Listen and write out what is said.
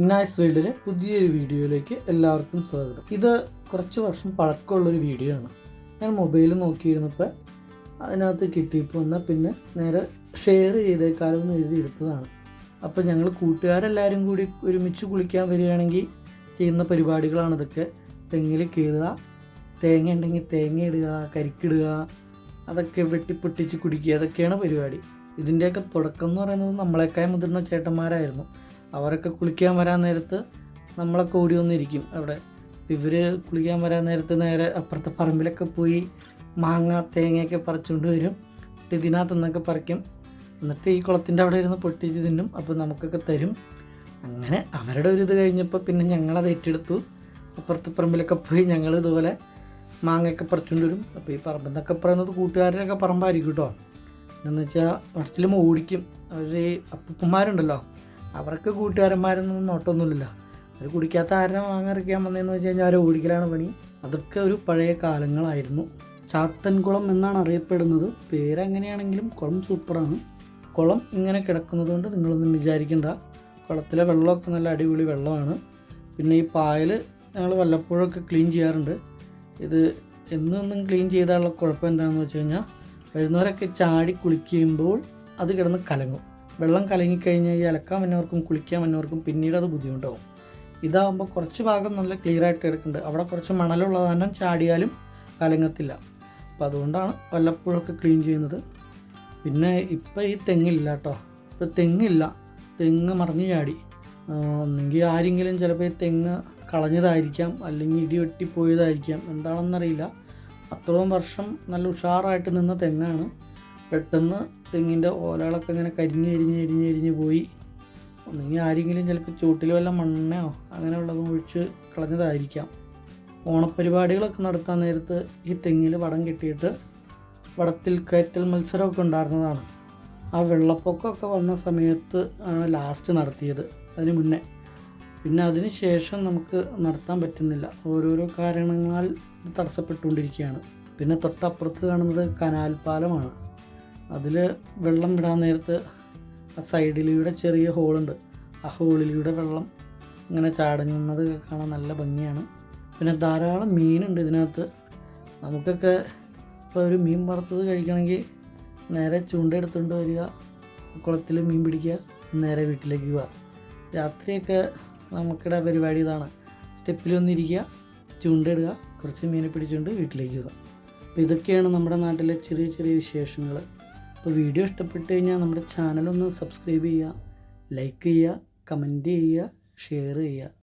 ഇന്നായ്സ് വേൾഡിലെ പുതിയൊരു വീഡിയോയിലേക്ക് എല്ലാവർക്കും സ്വാഗതം. ഇത് കുറച്ച് വർഷം പഴക്കമുള്ളൊരു വീഡിയോ ആണ് ഞാൻ മൊബൈൽ നോക്കിയിരുന്നപ്പോൾ അതിനകത്ത് കിട്ടിയപ്പോൾ എന്നാൽ പിന്നെ നേരെ ഷെയർ ചെയ്തേക്കാലം എന്ന് എഴുതി എടുത്തതാണ് അപ്പോൾ ഞങ്ങൾ കൂട്ടുകാരെല്ലാവരും കൂടി ഒരുമിച്ച് കുളിക്കാൻ വരികയാണെങ്കിൽ ചെയ്യുന്ന പരിപാടികളാണ് ഇതൊക്കെ. തെങ്ങിൽ കീറുക തേങ്ങ ഉണ്ടെങ്കിൽ തേങ്ങ ഇടുക കരിക്കിടുക അതൊക്കെ വെട്ടിപ്പൊട്ടിച്ച് കുടിക്കുക അതൊക്കെയാണ് പരിപാടി. ഇതിന്റെയൊക്കെ തുടക്കം എന്ന് പറയുന്നത് നമ്മളെക്കാൾ മുതിർന്ന ചേട്ടന്മാരായിരുന്നു. അവരൊക്കെ കുളിക്കാൻ വരാൻ നേരത്ത് നമ്മളൊക്കെ ഓടി വന്നിരിക്കും അവിടെ. ഇവർ കുളിക്കാൻ വരാൻ നേരത്ത് നേരെ അപ്പുറത്തെ പറമ്പിലൊക്കെ പോയി മാങ്ങ തേങ്ങയൊക്കെ പറിച്ചുകൊണ്ട് വരും. എന്നിട്ട് ഇതിനകത്ത് നിന്നൊക്കെ പറിക്കും. എന്നിട്ട് ഈ കുളത്തിന്റെ അവിടെ ഇരുന്ന് പൊട്ടിച്ച് തിന്നും. അപ്പോൾ നമുക്കൊക്കെ തരും. അങ്ങനെ അവരുടെ ഒരു ഇത് കഴിഞ്ഞപ്പോൾ പിന്നെ ഞങ്ങളത് ഏറ്റെടുത്തു. അപ്പുറത്തെ പറമ്പിലൊക്കെ പോയി ഞങ്ങൾ ഇതുപോലെ മാങ്ങയൊക്കെ പറിച്ചുകൊണ്ട് വരും. അപ്പോൾ ഈ പറമ്പെന്നൊക്കെ പറയുന്നത് കൂട്ടുകാരനൊക്കെ പറമ്പായിരിക്കും കേട്ടോ. എന്ന് വെച്ചാൽ ഫസ്റ്റിലും ഓടിക്കും. അവർ ഈ അപ്പൂപ്പന്മാരുണ്ടല്ലോ. അവർക്ക് കൂട്ടുകാരന്മാരൊന്നും നോട്ടമൊന്നുമില്ലല്ലോ അവർ കുടിക്കാത്ത ആരെ വാങ്ങിറക്കാൻ വന്നതെന്ന് വെച്ച് കഴിഞ്ഞാൽ അവരെ ഓടിക്കലാണ് പണി. അതൊക്കെ ഒരു പഴയ കാലങ്ങളായിരുന്നു. ചാത്തൻകുളം എന്നാണ് അറിയപ്പെടുന്നത്. പേരങ്ങനെയാണെങ്കിലും കുളം സൂപ്പറാണ്. കുളം ഇങ്ങനെ കിടക്കുന്നത് കൊണ്ട് നിങ്ങളൊന്നും വിചാരിക്കണ്ട. കുളത്തിലെ വെള്ളമൊക്കെ നല്ല അടിപൊളി വെള്ളമാണ്. പിന്നെ ഈ പായൽ ഞങ്ങൾ വല്ലപ്പോഴൊക്കെ ക്ലീൻ ചെയ്യാറുണ്ട്. ഇത് എന്നൊന്നും ക്ലീൻ ചെയ്താലുള്ള കുഴപ്പം എന്താണെന്ന് വെച്ച് കഴിഞ്ഞാൽ വരുന്നവരൊക്കെ ചാടി കുളിക്കുമ്പോൾ അത് കിടന്ന് കലങ്ങും. വെള്ളം കലങ്ങിക്കഴിഞ്ഞാൽ ഈ അലക്കാൻ വന്നവർക്കും കുളിക്കാൻ വന്നവർക്കും പിന്നീട് അത് ബുദ്ധിമുട്ടാവും. ഇതാകുമ്പോൾ കുറച്ച് ഭാഗം നല്ല ക്ലിയർ ആയിട്ട് കിടക്കുന്നുണ്ട്. അവിടെ കുറച്ച് മണലുള്ള കാരണം ചാടിയാലും കലങ്ങത്തില്ല. അപ്പോൾ അതുകൊണ്ടാണ് വല്ലപ്പോഴൊക്കെ ക്ലീൻ ചെയ്യുന്നത്. പിന്നെ ഇപ്പം ഈ തെങ്ങില്ല കേട്ടോ ഇപ്പോൾ തെങ്ങില്ല. തെങ്ങ് മറിഞ്ഞു ചാടി. ഒന്നെങ്കിൽ ആരെങ്കിലും ചിലപ്പോൾ ഈ തെങ്ങ് കളഞ്ഞതായിരിക്കാം. അല്ലെങ്കിൽ ഇടി വെട്ടിപ്പോയതായിരിക്കാം. എന്താണെന്നറിയില്ല. അത്രയും വർഷം നല്ല ഉഷാറായിട്ട് നിന്ന തെങ്ങാണ്. പെട്ടെന്ന് തെങ്ങിന്റെ ഓലകളൊക്കെ ഇങ്ങനെ കരിഞ്ഞ് എരിഞ്ഞ് എരിഞ്ഞ് എരിഞ്ഞ് പോയി. ഒന്നെങ്കിൽ ആരെങ്കിലും ചിലപ്പോൾ ചൂട്ടിൽ വല്ല മണ്ണയോ അങ്ങനെയുള്ളതും ഒഴിച്ച് കളഞ്ഞതായിരിക്കാം. ഓണപ്പരിപാടികളൊക്കെ നടത്താൻ നേരത്ത് ഈ തെങ്ങിൽ വടം കെട്ടിയിട്ട് വടത്തിൽ കയറ്റൽ മത്സരമൊക്കെ ഉണ്ടായിരുന്നതാണ്. ആ വെള്ളപ്പൊക്കമൊക്കെ വന്ന സമയത്ത് ആണ് ലാസ്റ്റ് നടത്തിയത് അതിന് മുന്നേ. പിന്നെ അതിന് ശേഷം നമുക്ക് നടത്താൻ പറ്റുന്നില്ല. ഓരോരോ കാരണങ്ങളാൽ തടസ്സപ്പെട്ടുകൊണ്ടിരിക്കുകയാണ്. പിന്നെ തൊട്ടപ്പുറത്ത് കാണുന്നത് കനാൽ പാലമാണ്. അതിൽ വെള്ളം വിടാൻ നേരത്ത് ആ സൈഡിലൂടെ ചെറിയ ഹോളുണ്ട്. ആ ഹോളിലൂടെ വെള്ളം ഇങ്ങനെ ചാടുന്നത് കാണാൻ നല്ല ഭംഗിയാണ്. പിന്നെ ധാരാളം മീനുണ്ട് ഇതിനകത്ത്. നമുക്കൊക്കെ ഇപ്പോൾ ഒരു മീൻ വറുത്തത് കഴിക്കണമെങ്കിൽ നേരെ ചൂണ്ടെടുത്തുകൊണ്ട് വരിക കുളത്തിൽ മീൻ പിടിക്കുക നേരെ വീട്ടിലേക്ക് പോവുക. രാത്രിയൊക്കെ നമുക്കിടെ പരിപാടി ഇതാണ്. സ്റ്റെപ്പിൽ വന്നിരിക്കുക ചൂണ്ടിടുക കുറച്ച് മീനെ പിടിച്ചുകൊണ്ട് വീട്ടിലേക്ക് പോവുക. അപ്പോൾ ഇതൊക്കെയാണ് നമ്മുടെ നാട്ടിലെ ചെറിയ ചെറിയ വിശേഷങ്ങൾ അപ്പോൾ വീഡിയോ ഇഷ്ടപ്പെട്ട് കഴിഞ്ഞാൽ നമ്മുടെ ചാനലൊന്ന് സബ്സ്ക്രൈബ് ചെയ്യുക ലൈക്ക് ചെയ്യുക കമന്റ് ചെയ്യുക ഷെയർ ചെയ്യുക.